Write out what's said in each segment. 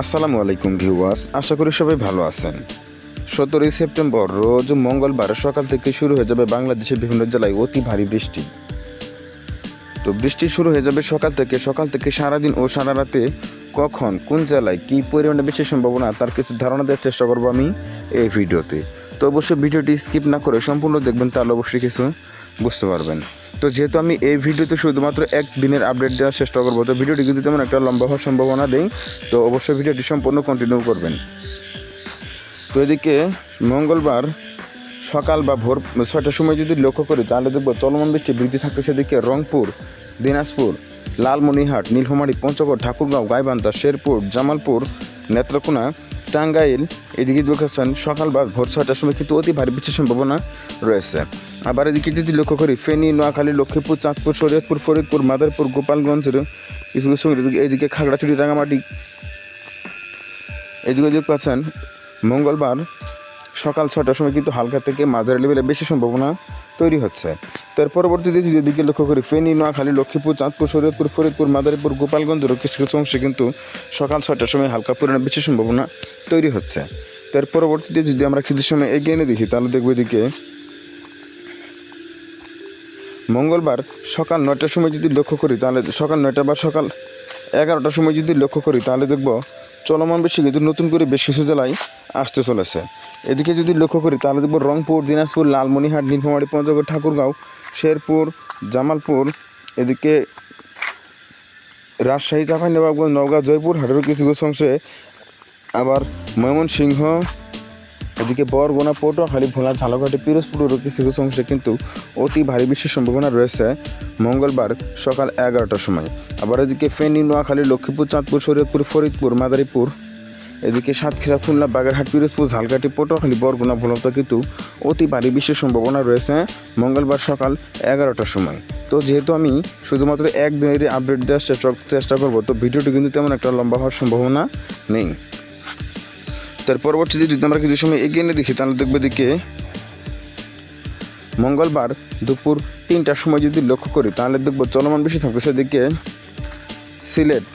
আসসালামু আলাইকুম ভিউয়ার্স, আশা করি সবাই ভালো আছেন। সতেরোই সেপ্টেম্বর, রোজ মঙ্গলবার সকাল থেকে শুরু হয়ে যাবে বাংলাদেশের বিভিন্ন জেলায় অতি ভারী বৃষ্টি। তো বৃষ্টি শুরু হয়ে যাবে সকাল থেকে সকাল থেকে সারাদিন ও সারা রাতে কখন, কোন জেলায় কী পরিমাণে বেশি সম্ভাবনা, তার কিছু ধারণা দেওয়ার চেষ্টা করব আমি এই ভিডিওতে। তো অবশ্যই ভিডিওটি স্কিপ না করে সম্পূর্ণ দেখবেন, তাহলে অবশ্যই কিছু বুঝতে পারবেন। তো যেহেতু আমি এই ভিডিওতে শুধুমাত্র এক দিনের আপডেট দেওয়ার চেষ্টা করব, তো ভিডিওটি কিন্তু তেমন একটা লম্বা হওয়ার সম্ভাবনা নেই, তো অবশ্যই ভিডিওটি সম্পূর্ণ কন্টিনিউ করবেন। তো এদিকে মঙ্গলবার সকাল বা ভোর ছয়টার সময় যদি লক্ষ্য করি, তাহলে দেখব চলমান বৃষ্টি বৃদ্ধি থাকতেছে এদিকে রংপুর, দিনাজপুর লালমনিহাট নীলফামারী, পঞ্চগড়, ঠাকুরগাঁও, গাইবান্ধা, শেরপুর, জামালপুর, নেত্রকোনা টাঙ্গাইল, এদিকে দেখেছেন সকাল বা ভোর ছয়টার সময় কিন্তু অতি ভারী বৃষ্টির সম্ভাবনা রয়েছে। আবার এদিকে যদি লক্ষ্য করি, ফেনী, নোয়াখালী, লক্ষ্মীপুর, চাঁদপুর, শরীয়তপুর, ফরিদপুর, মাদারপুর গোপালগঞ্জের কিছু কিছু এদিকে খাগড়াছড়ি রাঙামাটি এদিকে দেখতে পাচ্ছেন মঙ্গলবার সকাল ছটার সময় কিন্তু হালকা থেকে মাঝারি লেভেলে বেশি সম্ভাবনা তৈরি হচ্ছে। তার পরবর্তীতে যদি এদিকে লক্ষ্য করি, ফেনী, নোয়াখালী, লক্ষ্মীপুর, চাঁদপুর, শরীয়তপুর, ফরিদপুর, মাদারীপুর গোপালগঞ্জেরও কিছু কিছু অংশে কিন্তু সকাল ছটার সময় হালকা পরিমাণে বেশি সম্ভাবনা তৈরি হচ্ছে। তার পরবর্তীতে যদি আমরা কিছু সময় এগিয়ে এনে দেখি, তাহলে দেখব এদিকে মঙ্গলবার সকাল নয়টার সময় যদি লক্ষ্য করি, তাহলে সকাল নয়টা বা সকাল এগারোটার সময় যদি লক্ষ্য করি, তাহলে দেখব চলমান বেশি কিন্তু নতুন করে বেশ কিছু জেলায় আসতে চলেছে। এদিকে যদি লক্ষ্য করি, তাহলে দেখব রংপুর, দিনাজপুর, লালমনিহাট, নীলফামারী, পঞ্চগড়, ঠাকুরগাঁও, শেরপুর, জামালপুর, এদিকে রাজশাহী চাঁপাইনবাবগঞ্জ নওগাঁ, জয়পুর হাটের কিছু কিছু অংশে আবার ময়মনসিংহ, এদিকে বরগুনা, পটুয়াখালী, ভোলা, ঝালকাঠি পিরোজপুরেরও কিছু কিছু অংশে কিন্তু অতি ভারী বৃষ্টির সম্ভাবনা রয়েছে মঙ্গলবার সকাল এগারোটার সময়। আবার এদিকে ফেনী, নোয়াখালী, লক্ষ্মীপুর, চাঁদপুর, শরীয়তপুর, ফরিদপুর, মাদারীপুর এদিকে সাতক্ষীরা, খুলনা, বাগেরহাট, পিরোজপুর, ঝালকাঠি, পটুয়াখালী, বরগুনা ভোলাতে কিন্তু অতি ভারী বৃষ্টির সম্ভাবনা রয়েছে মঙ্গলবার সকাল এগারোটার সময়। তো যেহেতু আমি শুধুমাত্র একদিনের আপডেট দেওয়ার চেষ্টা চেষ্টা করব, তো ভিডিওটি কিন্তু তেমন একটা লম্বা হওয়ার সম্ভাবনা নেই। তার পরবর্তীতে যদি আমরা কিছু সময় এগিয়ে নিয়ে দেখি, তাহলে দেখবে দিকে মঙ্গলবার দুপুর তিনটার সময় যদি লক্ষ্য করি, তাহলে দেখব চলমান বেশি থাকতেছে এদিকে সিলেট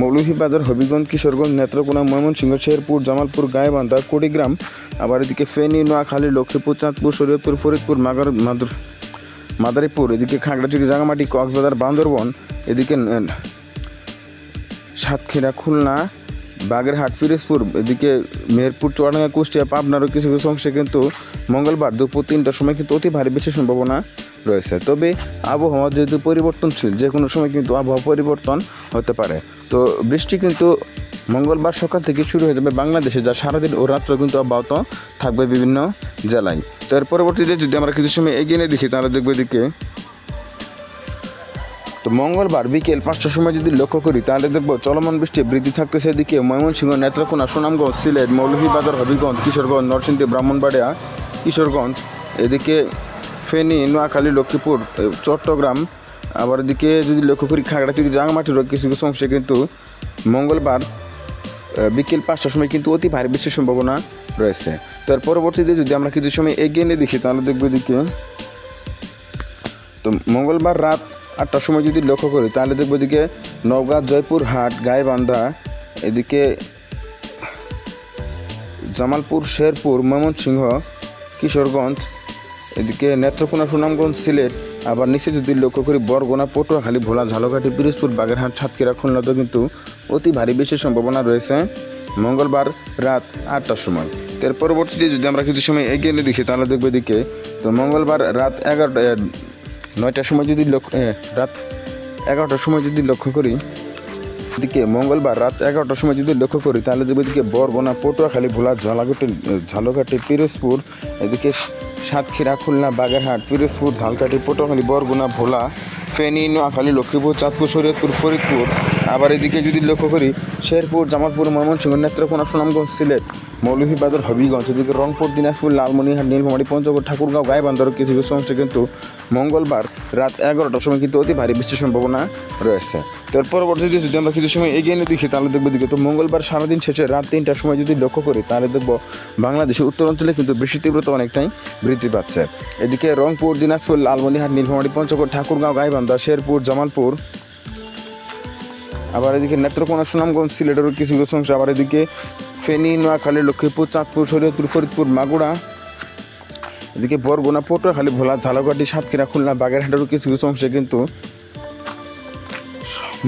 মৌলভীবাজার হবিগঞ্জ, কিশোরগঞ্জ, নেত্রকোনা, ময়মনসিংহ, শেরপুর, জামালপুর গায়েবান্ধা কুড়িগ্রাম। আবার এদিকে ফেনী, নোয়াখালী, লক্ষ্মীপুর, চাঁদপুর, শরীয়তপুর, ফরিদপুর, মাগার মাদুর মাদারীপুর, এদিকে খাগড়াছড়ি রাঙামাটি কক্সবাজার, বান্দরবন, এদিকে সাতক্ষীরা, খুলনা, বাগেরহাট, পিরোজপুর, এদিকে মেহেরপুর, চুয়াডাঙ্গা, কুষ্টিয়া পাবনারও কিছু কিছু অংশে কিন্তু মঙ্গলবার দুপুর তিনটার সময় কিন্তু অতি ভারী বেশি সম্ভাবনা রয়েছে। তবে আবহাওয়া যেহেতু পরিবর্তনশীল যে কোনো সময় কিন্তু আবহাওয়া পরিবর্তন হতে পারে। তো বৃষ্টি কিন্তু মঙ্গলবার সকাল থেকে শুরু হয়ে যাবে বাংলাদেশে, যা সারাদিন ও রাত্র কিন্তু অব্যাহত থাকবে বিভিন্ন জেলায়। তো এর পরবর্তীতে যদি আমরা কিছু সময় এগিয়ে নিয়ে দেখি, তাহলে দেখব এদিকে। তো মঙ্গলবার বিকেল পাঁচটার সময় যদি লক্ষ্য করি, তাহলে দেখব চলমান বৃষ্টি বৃদ্ধি থাকতেছে এদিকে ময়মনসিংহ, নেত্রকোনা, সুনামগঞ্জ, সিলেট, মৌলভীবাজার, হবিগঞ্জ, কিশোরগঞ্জ, নরসিংদী, ব্রাহ্মণবাড়িয়া, কিশোরগঞ্জ। এদিকে ফেনী, নোয়াখালী, লক্ষ্মীপুর চট্টগ্রাম। আবার এদিকে যদি লক্ষ্য করি, খাগড়াছড়ি রাঙামাটিরও কিছু কিছু অংশে কিন্তু মঙ্গলবার বিকেল পাঁচটার সময় কিন্তু অতি ভারী বৃষ্টির সম্ভাবনা রয়েছে। তার পরবর্তীতে যদি আমরা কিছু সময় এগিয়ে নিয়ে দেখি, তাহলে দেখব এদিকে, তো মঙ্গলবার রাত আটটার সময় যদি লক্ষ্য করি, তাহলে দেখব এদিকে নওগাঁ জয়পুর হাট গাইবান্ধা, এদিকে জামালপুর, শেরপুর, ময়মনসিংহ, কিশোরগঞ্জ এদিকে নেত্রকোনা সুনামগঞ্জ সিলেট, আবার নিচে যদি লক্ষ্য করি বরগুনা, পটুয়াখালী, ভোলা, ঝালকাঠি, পিরোজপুর, বাগেরহাট, সাতক্ষীরা, খুলনাতেও কিন্তু অতি ভারী বেশি সম্ভাবনা রয়েছে। মঙ্গলবার রাত আটটার সময়। এর পরবর্তীতে যদি আমরা কিছু সময় এগিয়ে নিয়ে দেখি, তাহলে দেখব এদিকে, তো মঙ্গলবার রাত এগারোটা নয়টার সময় যদি লক্ষ্য রাত এগারোটার সময় যদি লক্ষ্য করি, এদিকে মঙ্গলবার রাত এগারোটার সময় যদি লক্ষ্য করি, তাহলে দেখব এদিকে বরগোনা, পটুয়াখালী, ভোলা ঝালাঘাটি ঝালকাঠি, পিরোজপুর, এদিকে সাতক্ষীরা খুলনা বাগেরহাট পিরোজপুর ঝালকাঠি পটুয়াখালী বরগুনা ভোলা ফেনী নোয়াখালী লক্ষ্মীপুর চাঁদপুর শরীয়তপুর ফরিদপুর। আবার এদিকে যদি লক্ষ্য করি, শেরপুর, জামালপুর, ময়মনসিংহ, নেত্রকোনা, সুনামগঞ্জ, সিলেট, মৌলভীবাজার, হবিগঞ্জ, এদিকে রংপুর, দিনাজপুর, লালমনিহাট, নীলফামারী, পঞ্চগড়, ঠাকুরগাঁও গাইবান্ধারও কিছু কিছু অংশে কিন্তু মঙ্গলবার রাত এগারোটার সময় কিন্তু অতি ভারী বৃষ্টির সম্ভাবনা রয়েছে। তার পরবর্তীতে যদি আমরা কিছু সময় এগিয়ে নিয়ে দেখি, তাহলে দেখব দিকে তো মঙ্গলবার সারাদিন শেষে রাত তিনটার সময় যদি লক্ষ্য করি, তাহলে দেখব বাংলাদেশের উত্তরাঞ্চলে কিন্তু বৃষ্টির তীব্রতা অনেকটাই বৃদ্ধি পাচ্ছে। এদিকে রংপুর, দিনাজপুর, লালমনিহাট, নীলফামারী, পঞ্চগড়, ঠাকুরগাঁও, গাইবান্ধা, শেরপুর, জামালপুর আবার এদিকে নেত্রকোনা সুনামগঞ্জ, সিলেটেরও কিছু কিছু অংশ। আবার এদিকে ফেনী, নোয়াখালী, লক্ষ্মীপুর, চাঁদপুর, শরীয়তপুর, ফরিদপুর মাগুড়া এদিকে বরগুনা, পটুয়াখালী, ভোলা ঝালকাটি সাতক্ষীরা, খুলনা, বাগেরহাটেরও কিছু কিছু অংশে কিন্তু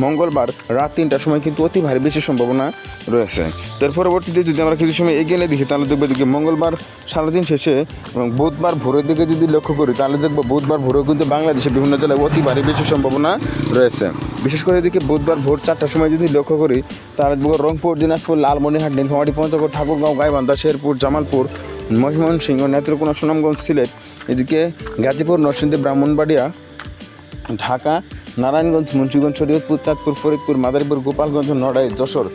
মঙ্গলবার রাত তিনটার সময় কিন্তু অতি ভারী বেশি সম্ভাবনা রয়েছে। তো এর পরবর্তীতে যদি আমরা কিছু সময় এগিয়ে দেখি, তাহলে দেখব এদিকে মঙ্গলবার সারাদিন শেষে এবং বুধবার ভোরের দিকে যদি লক্ষ্য করি, তাহলে দেখব বুধবার ভোরেও কিন্তু বাংলাদেশের বিভিন্ন জেলায় অতি ভারী বেশি সম্ভাবনা রয়েছে। বিশেষ করে এদিকে বুধবার ভোর চারটার সময় যদি লক্ষ্য করি, তাহলে দেখব রংপুর, দিনাজপুর, লালমনিরহাট, নীলফামারী, পঞ্চগড়, ঠাকুরগাঁও, গাইবান্ধা, শেরপুর, জামালপুর, ময়মনসিংহ, নেত্রকোনা, সুনামগঞ্জ, সিলেট, এদিকে গাজীপুর, নরসিংদী, ব্রাহ্মণবাড়িয়া, ঢাকা নারায়ণগঞ্জ, মুন্সিগঞ্জ, শরীয়তপুর, চাঁদপুর, ফরিদপুর, মাদারীপুর, গোপালগঞ্জ নড়াই যশোর,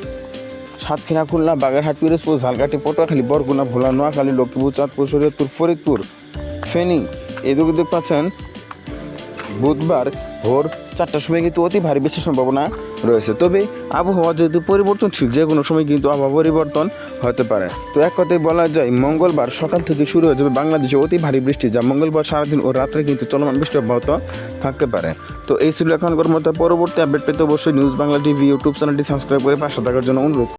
সাতক্ষীরা, খুলনা, বাগেরহাট, পিরোজপুর, ঝালকাঠি, পটুয়াখালী, বরগুনা, ভোলা, নোয়াখালী, লক্ষ্মীপুর, চাঁদপুর, শরীয়তপুর, ফরিদপুর, ফেনী। এদিকে পাচ্ছেন বুধবার ভোর চারটার সময় কিন্তু অতি ভারী বৃষ্টির সম্ভাবনা রয়েছে। তবে আবহাওয়া যেহেতু পরিবর্তনশীল, যে কোনো সময় কিন্তু আবহাওয়া পরিবর্তন হতে পারে। তো এক কথায় বলা যায়, মঙ্গলবার সকাল থেকে শুরু হয়ে যাবে বাংলাদেশে অতি ভারী বৃষ্টি, যা মঙ্গলবার সারাদিন ও রাত্রে কিন্তু চলমান বৃষ্টি অব্যাহত থাকতে পারে। তো এই ছিল এখনকার মতো পরবর্তী আপডেট পেতে অবশ্যই নিউজ বাংলা টিভি, ইউটিউব চ্যানেলটি সাবস্ক্রাইব করে পাশে থাকার জন্য অনুরোধ।